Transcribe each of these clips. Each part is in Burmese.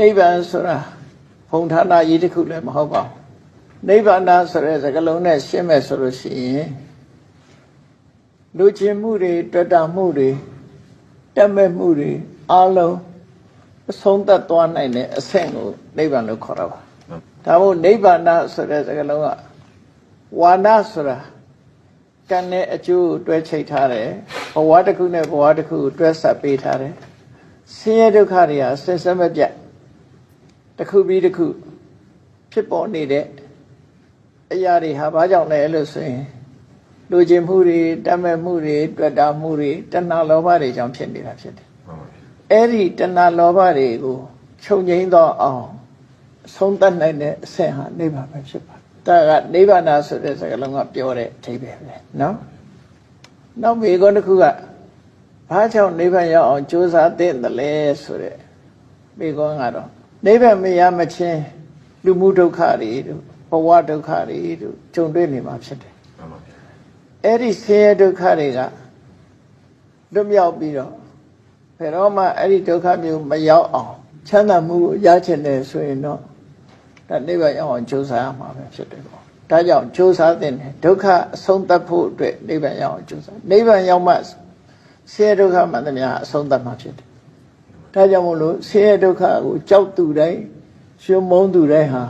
နိဗ္ဗာန်ဆိုတာဘုံဌာနကြီးတစ်ခုလည်းမဟုတ်ပါဘူးနိဗ္ဗာန်ဆိုတဲ့စကားလုံးနဲ့ရှင်းမဲ့ဆိုလို့ရှိရင်လူချင်းမှုတွေတွေ့တာမှုတွေတက်မဲ့မှုတွေအလုံးအဆုံးသတ်သွားနိုင်တဲ့အဆင့်ကိုနိဗ္ဗာန်လို့ခေါ်တာပါဒါမို့နိဗ္ဗာန်ဆိုတဲ့စကားလုံးကဝါဒဆိုတာကံနဲ့အကျိုးကိုတွဲချိတ်ထားတယ်ဘဝတစ်ခုနဲ့ဘဝတစ်ခုကိုတွဲဆက်ပေးထားတယ်ဆင်းရဲဒုက္ခတွေဟာဆက်ဆက်မပြတ် တစ်ခုပြီးတစ်ခုဖြစ်ပေါ်နေတဲ့အရာတွေဟာဘာကြောင့်လဲလို့ဆိုရင်လူချင်းမှုတွေတတ်မဲ့မှုတွေတွေ့တာမှုတွေတဏှာလောဘတွေကြောင့်ဖြစ်နေတာဖြစ်တယ်မှန်ပါဗျာအဲ့ဒီတဏှာလောဘတွေကိုချုပ်ငိမ့်တော့အောင်အဆုံးသတ်နိုင်တဲ့အဆင့်ဟာနိဗ္ဗာန်ပဲဖြစ်ပါတယ်ဒါကနိဗ္ဗာန်ဆိုတဲ့စကားလုံးကပြောတဲ့အဓိပ္ပာယ်ပဲနော်နောက်မိကောတစ်ခုကဘာကြောင့်နိဗ္ဗာန်ရောက်အောင်ကြိုးစားသင့်တယ်လဲဆိုတဲ့မိကောကတော့ နိဗ္ဗာန်မရမချင်းလူမှုဒုက္ခတွေတို့ဘဝဒုက္ခတွေတို့ကြုံတွေ့နေမှာဖြစ်တယ်မှန်ပါဗျာအဲ့ဒီဆင်းရဲဒုက္ခတွေကလွတ်မြောက်ပြီးတော့ဘယ်တော့မှအဲ့ဒီဒုက္ခမျိုးမရောက်အောင်ချမ်းသာမှုကိုရချင်တယ်ဆိုရင်တော့ဒါနိဗ္ဗာန်ရောက်အောင်ကြိုးစားရမှာပဲဖြစ်တယ်ပေါ့ဒါကြောင့်ကြိုးစားတဲ့ဒုက္ခအဆုံးသတ်ဖို့အတွက်နိဗ္ဗာန်ရောက်အောင်ကြိုးစားနိဗ္ဗာန်ရောက်မှဆင်းရဲဒုက္ခမှန်သမျှအဆုံးသတ်မှာဖြစ်တယ် ဒါကြောင့်မို့လို့ဆင်းရဲဒုက္ခကိုကြောက်သူတိုင်းရှင်မုန်းသူတိုင်းဟာ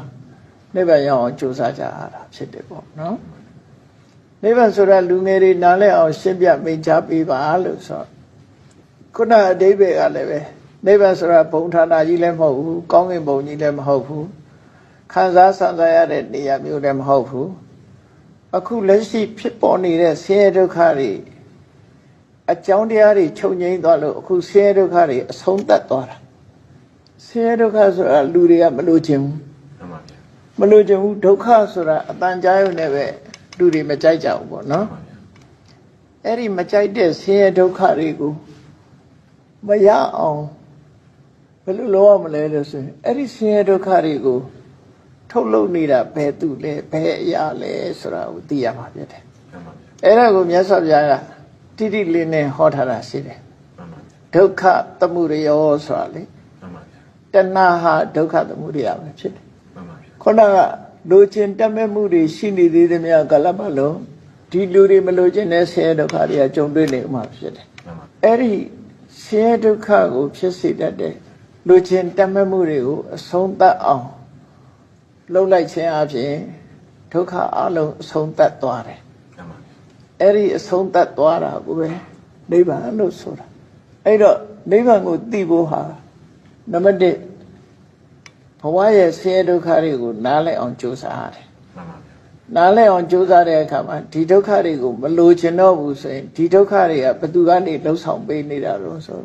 နိဗ္ဗာန်ရောက်အောင်ကြိုးစားကြရတာဖြစ်တယ်ပေါ့နော်နိဗ္ဗာန်ဆိုတာလူငယ်တွေနားလဲအောင်ရှင်းပြမိန့်ချပေးပါလို့ဆိုတော့ခုနအတိဘယ်ကလည်းပဲနိဗ္ဗာန်ဆိုတာဘုံဌာနကြီးလည်းမဟုတ်ဘူးကောင်းကင်ဘုံကြီးလည်းမဟုတ်ဘူးခံစားဆံစားရတဲ့နေရာမျိုးလည်းမဟုတ်ဘူးအခုလက်ရှိဖြစ်ပေါ်နေတဲ့ဆင်းရဲဒုက္ခတွေ အကြောင်းတရားတွေချုပ်ငိမ့်သွားလို့အခုဆင်းရဲဒုက္ခတွေအဆုံးသတ်သွားတာဆင်းရဲဒုက္ခဆိုတာလူတွေကမလို့ခြင်းဘူးမှန်ပါဗျာမလို့ခြင်းဘူးဒုက္ခဆိုတာအတန်ကြားရုံနဲ့ပဲလူတွေမကြိုက်ကြဘူးပေါ့နော်မှန်ပါဗျာအဲ့ဒီမကြိုက်တဲ့ဆင်းရဲဒုက္ခတွေကိုမရအောင်ဘယ်လိုလုပ်ရမလဲလို့ဆိုရင်အဲ့ဒီဆင်းရဲဒုက္ခတွေကိုထုတ်လုပ်နေတာဘယ်သူလဲဘယ်အရာလဲဆိုတာကိုသိရမှာဖြစ်တယ်မှန်ပါဗျာအဲ့ဒါကိုမြတ်စွာဘုရားက တိတိလေးနဲ့ဟောထားတာရှိတယ်မှန်ပါဗျာဒုက္ခသမှုရယောဆိုတာလေမှန်ပါဗျာတဏှာဟာဒုက္ခသမှုရယပဲဖြစ်တယ်မှန်ပါဗျာခုနကလူချင်းတက်မဲ့မှုတွေရှိနေသေးတယ်များကလပ်မလုံးဒီလူတွေမလို့ခြင်းတဲ့ဆင်းရဲဒုက္ခတွေကကြုံတွေ့နေမှာဖြစ်တယ်မှန်ပါအဲ့ဒီဆင်းရဲဒုက္ခကိုဖြစ်စေတတ်တဲ့လူချင်းတက်မဲ့မှုတွေကိုအဆုံးသတ်အောင်လှုပ်လိုက်ခြင်းအပြင်ဒုက္ခအလုံးအဆုံးသတ်သွားတယ်မှန်ပါဗျာ အဲ့ဒီအဆုံးသတ်သွားတာကိုပဲနိဗ္ဗာန်လို့ဆိုတာအဲ့တော့နိဗ္ဗာန်ကိုသိဖို့ဟာနံပါတ်1ဘဝရဲ့ဆင်းရဲဒုက္ခတွေကိုနားလည်အောင်ကြိုးစားရတယ်မှန်ပါဗျာနားလည်အောင်ကြိုးစားတဲ့အခါမှာဒီဒုက္ခတွေကိုမလိုချင်တော့ဘူးဆိုရင်ဒီဒုက္ခတွေကဘယ်သူကနေလှုပ်ဆောင်ပေးနေတာလို့ဆို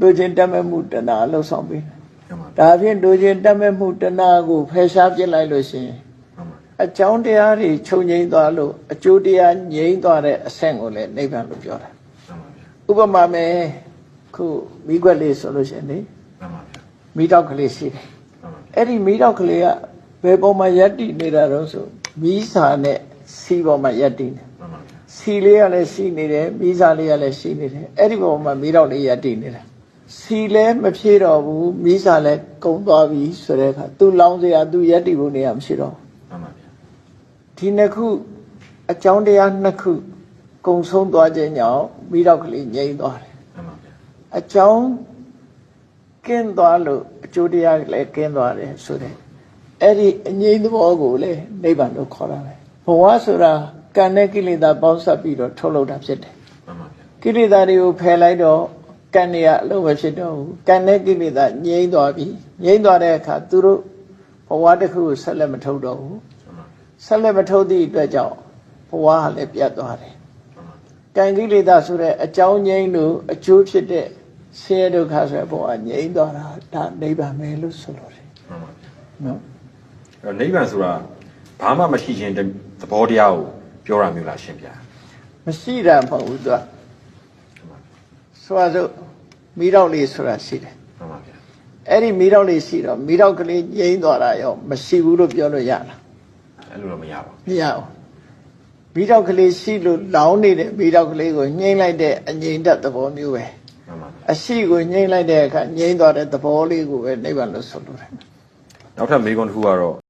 လိုချင်တတ်မဲ့မှုတဏှာလှုပ်ဆောင်ပေးတယ်မှန်ပါဗျာဒါဖြင့်လိုချင်တတ်မဲ့မှုတဏှာကိုဖယ်ရှားပြစ်လိုက်လို့ရှိရင်မှန်ပါဗျာ အကြောင်းတရားတွေချုပ်ငိမ့်သွားလို့အကျိုးတရားငြိမ့်သွားတဲ့အဆင့်ကိုလည်းနိဗ္ဗာန်လို့ပြောတာမှန်ပါဗျာဥပမာမယ်ခုမိခွက်လေးဆိုလို့ရှိရင်လေမှန်ပါဗျာမိတော့ကလေးရှိတယ်မှန်ပါဗျာအဲ့ဒီမိတော့ကလေးကဘယ်ပေါ်မှာယက်တည်နေတာတော့ဆိုမိစာနဲ့စီပေါ်မှာယက်တည်နေမှန်ပါဗျာစီလေးကလည်းရှိနေတယ်မိစာလေးကလည်းရှိနေတယ်အဲ့ဒီပေါ်မှာမိတော့လေးယက်တည်နေတာစီလည်းမဖြေတော့ဘူးမိစာလည်းကုံသွားပြီဆိုတဲ့အခါသူလောင်းစရာသူယက်တည်ဖို့နေရာမရှိတော့ဘူးမှန်ပါဗျာ ဒီနှစ်ခုအကြောင်းတရားနှစ်ခုကုံဆုံးသွားခြင်းကြောင့်မိတော့ကလေးငြိမ့်သွားတယ်မှန်ပါဗျာအကြောင်းကင်းသွားလို့အကျိုးတရားလည်းကင်းသွားတယ်ဆိုတဲ့အဲ့ဒီအငြိမ့်သဘောကိုလေနိဗ္ဗာန်လို့ခေါ်တာပဲဘဝဆိုတာကံနဲ့ကိလေသာပေါင်းစပ်ပြီးတော့ထုတ်လုပ်တာဖြစ်တယ်မှန်ပါဗျာကိလေသာတွေကိုဖယ်လိုက်တော့ကံတွေကအလုံးမဖြစ်တော့ဘူးကံနဲ့ကိလေသာငြိမ့်သွားပြီငြိမ့်သွားတဲ့အခါသူတို့ဘဝတစ်ခုကိုဆက်လက်မထုတ်တော့ဘူးမှန်ပါဗျာ ဆက်လက်မထုတ်သည့်အတွက်ကြောင့်ဘဝဟာလည်းပြတ်သွားတယ်မှန်ပါဗျာကံကိလေသာဆိုတဲ့အကြောင်းငြိမ်းလို့အကျိုးဖြစ်တဲ့ဆင်းရဲဒုက္ခဆိုတဲ့ဘဝငြိမ်းသွားတာဒါနိဗ္ဗာန်ပဲလို့ဆိုလို့တယ်မှန်ပါဗျာနော်အဲ့တော့နိဗ္ဗာန်ဆိုတာဘာမှမရှိခြင်းတဲ့သဘောတရားကိုပြောတာမျိုးလားရှင်ဗျာမရှိတာမဟုတ်ဘူးသူကမှန်ပါဗျာဆိုပါစို့မိတော့လေးဆိုတာရှိတယ်မှန်ပါဗျာအဲ့ဒီမိတော့လေးရှိတော့မိတော့ကလေးငြိမ်းသွားတာရောမရှိဘူးလို့ပြောလို့ရလား အဲ့လိုတော့မရပါမရဘူးမိတော့ကလေးရှိလို့လောင်းနေတဲ့မိတော့ကလေးကိုငြိမ်းလိုက်တဲ့အငြိမ်တတ်သဘောမျိုးပဲဘူးမှန်ပါဗျာအရှိကိုငြိမ့်လိုက်တဲ့အခါငြိမ့်သွားတဲ့သဘောလေးကိုပဲနိဗ္ဗာန်လို့ဆိုလိုတယ်နောက်ထပ်မေးခွန်းတစ်ခုကတော့